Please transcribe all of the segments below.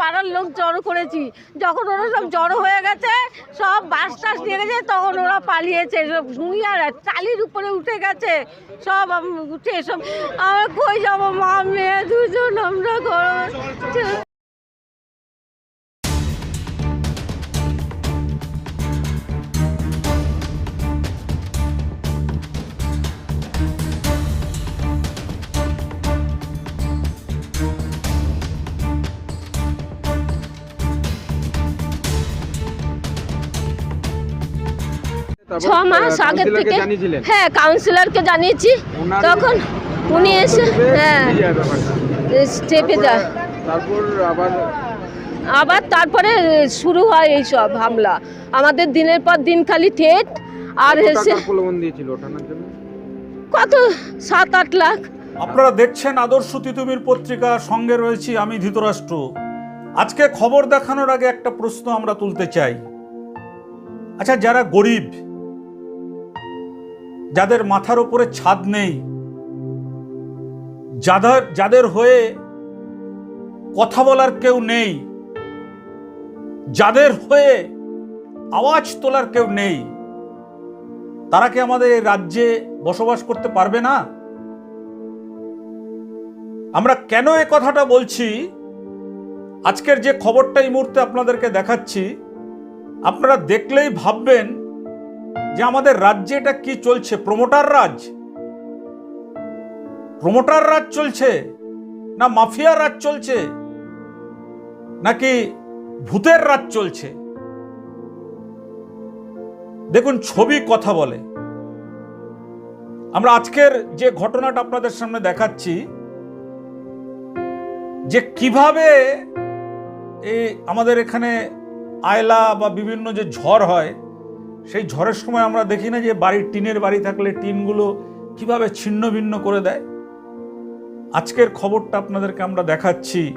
পাড়ার লোক জড়ো করেছি। যখন ওরা সব জড়ো হয়ে গেছে, সব বাস টাস নিয়ে গেছে, তখন ওরা পালিয়েছে। সব আর চালির উপরে উঠে গেছে। সব উঠে সব আমরা কই যাব মা, মেয়ে দুজন আমরা ছ মাস আগের থেকে হ্যাঁ কাউন্সিলরকে জানিয়েছি। তখন উনি এসে হ্যাঁ। কি যায়? চেপে তারপরে- আবার আবার তারপরে শুরু হয় এই সব হামলা। আমাদের দিনের পর দিন খালি ঠেট। আর কত এসে কত? সাত আট লাখ। আপনারা দেখছেন আদর্শ তিতুমির পত্রিকা সঙ্গে রয়েছি আমি ধৃতরাষ্ট্র। আজকে খবর দেখানোর আগে একটা প্রশ্ন আমরা তুলতে চাই। আচ্ছা যারা গরিব যাদের মাথার উপরে ছাদ নেই, যাদের যাদের হয়ে কথা বলার কেউ নেই, যাদের হয়ে আওয়াজ তোলার কেউ নেই, তারা কি আমাদের রাজ্যে বসবাস করতে পারবে না? আমরা কেন এ কথাটা বলছি? আজকের যে খবরটা এই মুহূর্তে আপনাদেরকে দেখাচ্ছি, আপনারা দেখলেই ভাববেন যে আমাদের রাজ্যে এটা কি চলছে? প্রমোটার রাজ? প্রমোটার রাজ চলছে? না মাফিয়া রাজ চলছে? নাকি ভূতের রাজ চলছে? দেখুন, ছবি কথা বলে। আমরা আজকের যে ঘটনাটা আপনাদের সামনে দেখাচ্ছি, যে কীভাবে এই আমাদের এখানে আয়লা বা বিভিন্ন যে ঝড় হয় সেই ঝড়ের সময় আমরা দেখি না যে বাড়ির টিনের বাড়ি থাকলে টিনগুলো কীভাবে ছিন্ন ভিন্ন করে দেয়? আজকের খবরটা আপনাদেরকে আমরা দেখাচ্ছি।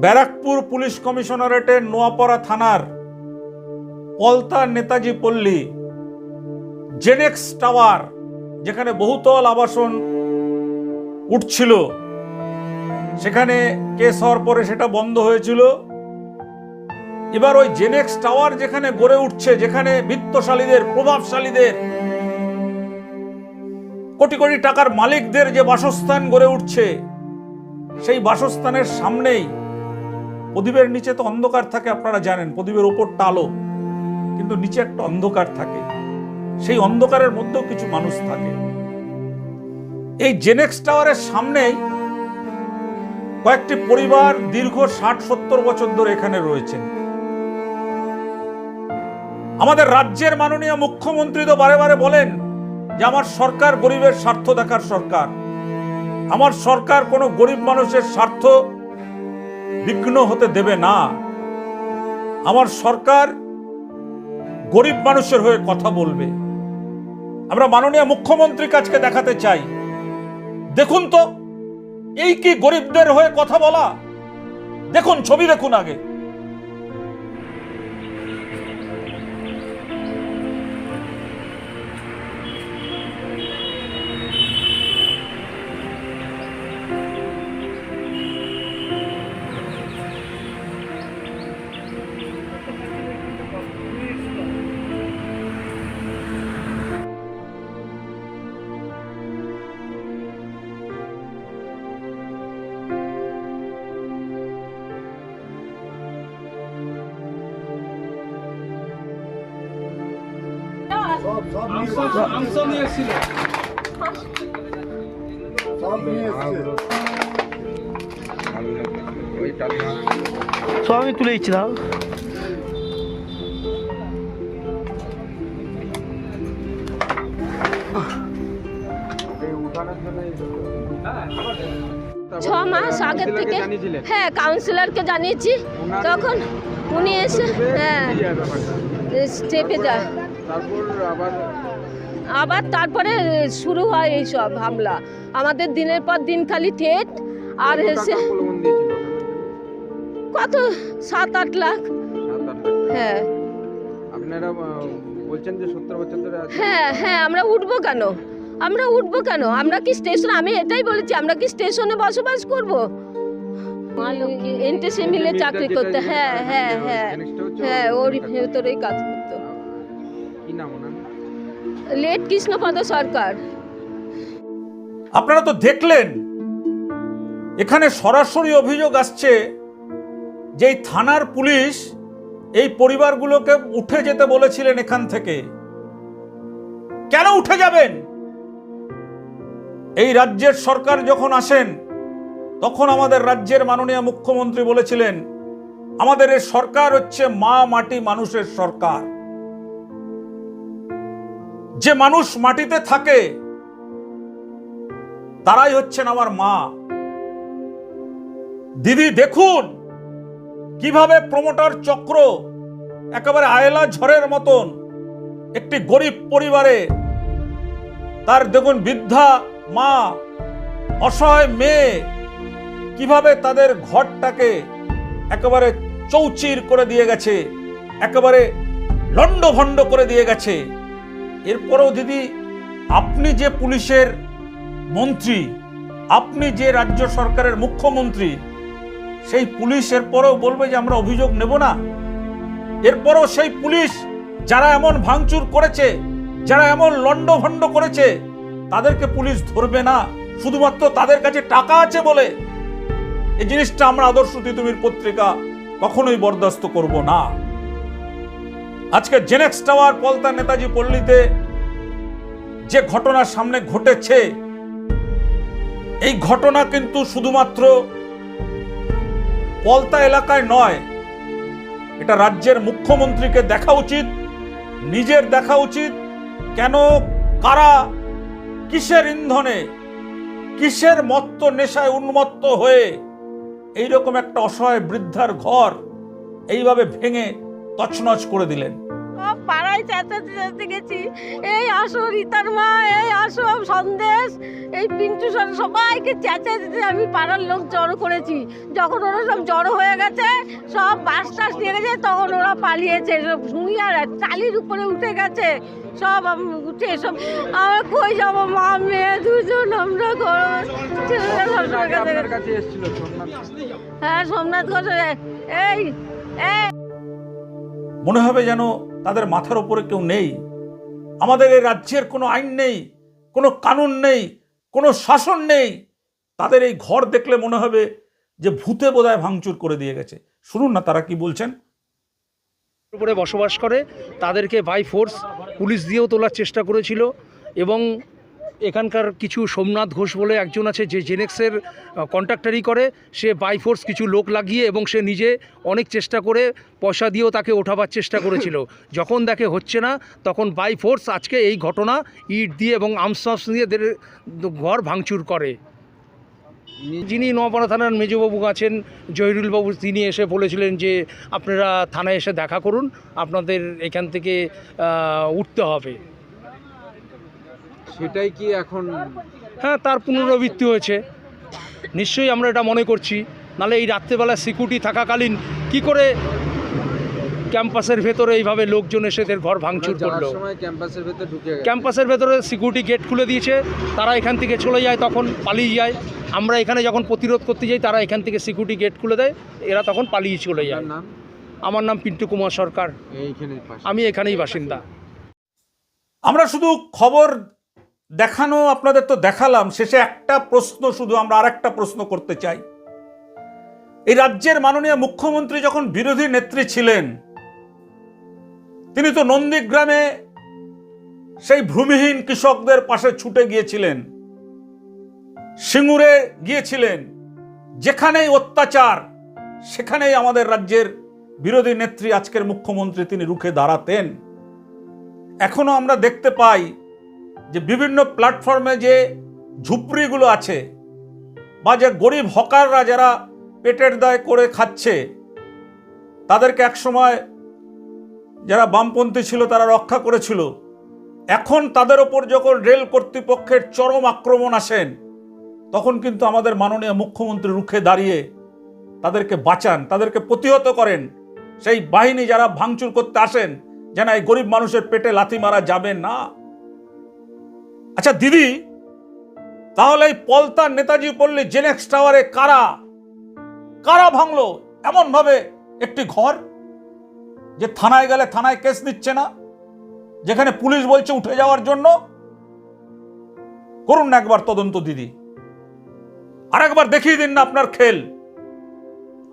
ব্যারাকপুর পুলিশ কমিশনারেটের নোয়াপাড়া থানার পলতা নেতাজি পল্লী, জেনেক্স টাওয়ার, যেখানে বহুতল আবাসন উঠছিল। সেখানে কেস হওয়ার পরে সেটা বন্ধ হয়েছিল। এবার ওই জেনেক্স টাওয়ার যেখানে গড়ে উঠছে, যেখানে বিত্তশালীদের, প্রভাবশালীদের, কোটি কোটি টাকার মালিকদের যে বাসস্থান গড়ে উঠছে, সেই বাসস্থানের সামনেই প্রদীপের নিচে তো অন্ধকার থাকে, আপনারা জানেন, প্রদীপের ওপরটা আলো কিন্তু নিচে একটা অন্ধকার থাকে। সেই অন্ধকারের মধ্যেও কিছু মানুষ থাকে। এই জেনেক্স টাওয়ারের সামনেই কয়েকটি পরিবার দীর্ঘ ষাট সত্তর বছর ধরে এখানে রয়েছেন। আমাদের রাজ্যের মাননীয় মুখ্যমন্ত্রী তো বারে বারে বলেন যে আমার সরকার গরিবের স্বার্থ দেখার সরকার। আমার সরকার কোনো গরিব মানুষের স্বার্থ বিঘ্ন হতে দেবে না। আমার সরকার গরিব মানুষের হয়ে কথা বলবে। আমরা মাননীয় মুখ্যমন্ত্রীর কাছকে দেখাতে চাই। দেখুন তো, এই কি গরিবদের হয়ে কথা বলা? দেখুন, ছবি দেখুন আগে। সব আমি তুলে দিচ্ছি দাও ছ মাস আগের থেকে? হ্যাঁ কাউন্সিলরকে জানিয়েছি তখন উনি এসে হ্যাঁ যায়? চেপে দেয় তারপর আবার আবার তারপরে শুরু হয় এই সব হামলা। আমাদের দিনের পর দিন খালি ঠেট আর এসে? কত? সাত আট লাখ। হ্যাঁ। আপনারা বলছেন যে সত্তর বছর ধরে হ্যাঁ হ্যাঁ আমরা উঠবো কেন? আমরা উঠবো কেন? আমরা কি স্টেশন আমি এটাই বলেছি আমরা কি স্টেশনে বসবাস করব? এনটিসি মিলে চাকরি করতে হ্যাঁ হ্যাঁ হ্যাঁ হ্যাঁ ওর ভেতরেই কাজ। লেট কৃষ্ণপদ সরকার। আপনারা তো দেখলেন, এখানে সরাসরি অভিযোগ আসছে যে থানার পুলিশ এই পরিবারগুলোকে উঠে যেতে বলেছিলেন এখান থেকে। কেন উঠে যাবেন? এই রাজ্যের সরকার যখন আসেন, তখন আমাদের রাজ্যের মাননীয় মুখ্যমন্ত্রী বলেছিলেন, আমাদের এই সরকার হচ্ছে মা মাটি মানুষের সরকার। যে মানুষ মাটিতে থাকে, তারাই হচ্ছেন আমার মা। দিদি, দেখুন কীভাবে প্রমোটার চক্র একেবারে আয়লা ঝড়ের মতন একটি গরিব পরিবারে তার দেখুন বৃদ্ধা, মা, অসহায় মেয়ে কীভাবে তাদের ঘরটাকে একেবারে চৌচির করে দিয়ে গেছে, একেবারে লণ্ডভণ্ড করে দিয়ে গেছে। এরপরেও দিদি, আপনি যে পুলিশের মন্ত্রী, আপনি যে রাজ্য সরকারের মুখ্যমন্ত্রী, সেই পুলিশের পরেও বলবে যে আমরা অভিযোগ নেব না। এরপরও সেই পুলিশ যারা এমন ভাঙচুর করেছে, যারা এমন লণ্ডভণ্ড করেছে, তাদেরকে পুলিশ ধরবে না। শুধুমাত্র তাদের কাছে টাকা আছে বলে এই জিনিসটা আমরা আদর্শ তিতুমির পত্রিকা কখনোই বরদাস্ত করব না। আজকে জেনেক্স টাওয়ার, পলতা নেতাজি পল্লীতে যে ঘটনা সামনে ঘটেছে, এই ঘটনা কিন্তু শুধুমাত্র পলতা এলাকায় নয়, এটা রাজ্যের মুখ্যমন্ত্রীকে দেখা উচিত, নিজের দেখা উচিত, কেন, কারা, কিসের ইন্ধনে, কিসের মত্ত নেশায় উন্মত্ত হয়ে এইরকম একটা অসহায় বৃদ্ধার ঘর এইভাবে ভেঙে তছনছ করে দিলেন। পাড়ায় চেঁচাতে চেঁচাতে গেছি। এই আসো রীতার মা এই আসো সন্দেশ। এই পিন্টু সর সবাইকে চেঁচাতে আমি পাড়ার লোক জড়ো করেছি। যখন ওরা সব জড়ো হয়ে গেছে সব বাস টাস নিয়ে গেছে তখন ওরা পালিয়েছে। সব আর চালির উপরে উঠে গেছে। সব উঠে সব আমরা কই যাব মা মেয়ে দুজন আমরা হ্যাঁ সোমনাথ ঘোষ এই এই। মনে হবে যেন তাদের মাথার উপরে কেউ নেই। আমাদের এই রাজ্যের কোনো আইন নেই, কোনো কানুন নেই, কোনো শাসন নেই। তাদের এই ঘর দেখলে মনে হবে যে ভূতে বোধহয় ভাঙচুর করে দিয়ে গেছে। শুনুন না তারা কি বলছেন। উপরে বসবাস করে, তাদেরকে বাই ফোর্স পুলিশ দিয়েও তোলার চেষ্টা করেছিল এবং এখানকার কিছু সোমনাথ ঘোষ বলে একজন আছে যে জেনেক্সের কন্ট্রাক্টারি করে। সে বাই ফোর্স কিছু লোক লাগিয়ে এবং সে নিজে অনেক চেষ্টা করে পয়সা দিয়েও তাকে ওঠাবার চেষ্টা করেছিল। যখন দেখে হচ্ছে না তখন বাই ফোর্স আজকে এই ঘটনা ইট দিয়ে এবং আমসাস দিয়ে ঘর ভাঙচুর করে। যিনি নোয়াপাড়া থানার মেজবাবু আছেন জহিরুলবাবু তিনি এসে বলেছিলেন যে আপনারা থানায় এসে দেখা করুন আপনাদের এখান থেকে উঠতে হবে। সেটাই কি এখন হ্যাঁ তার পুনরাবৃত্তি হয়েছে। নিশ্চয়ই আমরা এটা মনে করছি। নালে এই রাত্রেবেলা সিকিউরিটি থাকাকালীন কি করে ক্যাম্পাসের ভেতরে এইভাবে লোকজন এসে এদের ঘর ভাঙচুর করল? ক্যাম্পাসের ভেতর ঢুকে ক্যাম্পাসের ভেতরে সিকিউরিটি গেট খুলে দিয়েছে। তারা এখান থেকে চলে যায় তখন পালিয়ে যায়। আমরা এখানে যখন প্রতিরোধ করতে যাই তারা এখান থেকে সিকিউরিটি গেট খুলে দেয়। এরা তখন পালিয়ে চলে যায়। নাম? আমার নাম পিন্টু কুমার সরকার। আমি এখানেই বাসিন্দা। আমরা শুধু খবর দেখানো, আপনাদের তো দেখালাম, শেষে একটা প্রশ্ন শুধু আমরা আরেকটা প্রশ্ন করতে চাই। এই রাজ্যের মাননীয় মুখ্যমন্ত্রী যখন বিরোধী নেত্রী ছিলেন, তিনি তো নন্দীগ্রামে সেই ভূমিহীন কৃষকদের পাশে ছুটে গিয়েছিলেন, সিঙ্গুরে গিয়েছিলেন, যেখানেই অত্যাচার, সেখানেই আমাদের রাজ্যের বিরোধী নেত্রী, আজকের মুখ্যমন্ত্রী তিনি রুখে দাঁড়াতেন। এখনও আমরা দেখতে পাই যে বিভিন্ন প্ল্যাটফর্মে যে ঝুপড়িগুলো আছে বা যে গরিব হকাররা যারা পেটের দায় করে খাচ্ছে, তাদেরকে একসময় যারা বামপন্থী ছিল তারা রক্ষা করেছিল। এখন তাদের ওপর যখন রেল কর্তৃপক্ষের চরম আক্রমণ আসেন, তখন কিন্তু আমাদের মাননীয় মুখ্যমন্ত্রী রুখে দাঁড়িয়ে তাদেরকে বাঁচান, তাদেরকে প্রতিহত করেন। সেই বাহিনী যারা ভাঙচুর করতে আসেন, যেন এই গরিব মানুষের পেটে লাথি মারা যাবে না। আচ্ছা দিদি, তাহলে এই পলতার নেতাজি পল্লী জেনেক্স টাওয়ারে কারা? কারা ভাঙলো? এমনভাবে একটি ঘর যে থানায় গেলে থানায় কেস নিচ্ছে না, যেখানে পুলিশ বলছে উঠে যাওয়ার জন্য? করুন না একবার তদন্ত, দিদি। আরেকবার দেখিয়ে দিন না আপনার খেল।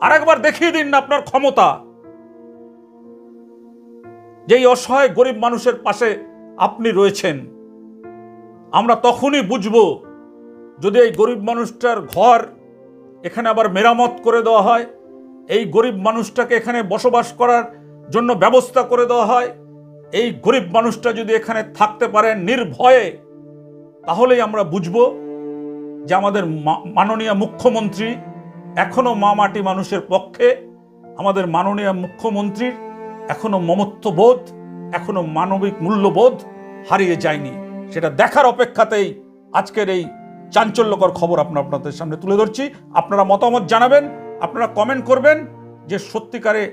আরেকবার দেখিয়ে দিন না আপনার ক্ষমতা। যেই অসহায় গরিব মানুষের পাশে আপনি রয়েছেন আমরা তখনই বুঝব যদি এই গরিব মানুষটার ঘর এখানে আবার মেরামত করে দেওয়া হয়, এই গরিব মানুষটাকে এখানে বসবাস করার জন্য ব্যবস্থা করে দেওয়া হয়, এই গরিব মানুষটা যদি এখানে থাকতে পারেন নির্ভয়ে, তাহলেই আমরা বুঝব যে আমাদের মাননীয় মুখ্যমন্ত্রী এখনও মা মাটি মানুষের পক্ষে, আমাদের মাননীয় মুখ্যমন্ত্রীর এখনও মমত্ববোধ, এখনও মানবিক মূল্যবোধ হারিয়ে যায়নি। সেটা দেখার অপেক্ষাতেই আজকের এই চাঞ্চল্যকর খবর আপনার আপনাদের সামনে তুলে ধরছি। আপনারা মতামত জানাবেন, আপনারা কমেন্ট করবেন যে সত্যিকারে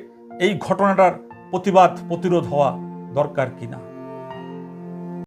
এই ঘটনাটার প্রতিবাদ, প্রতিরোধ হওয়া দরকার কিনা।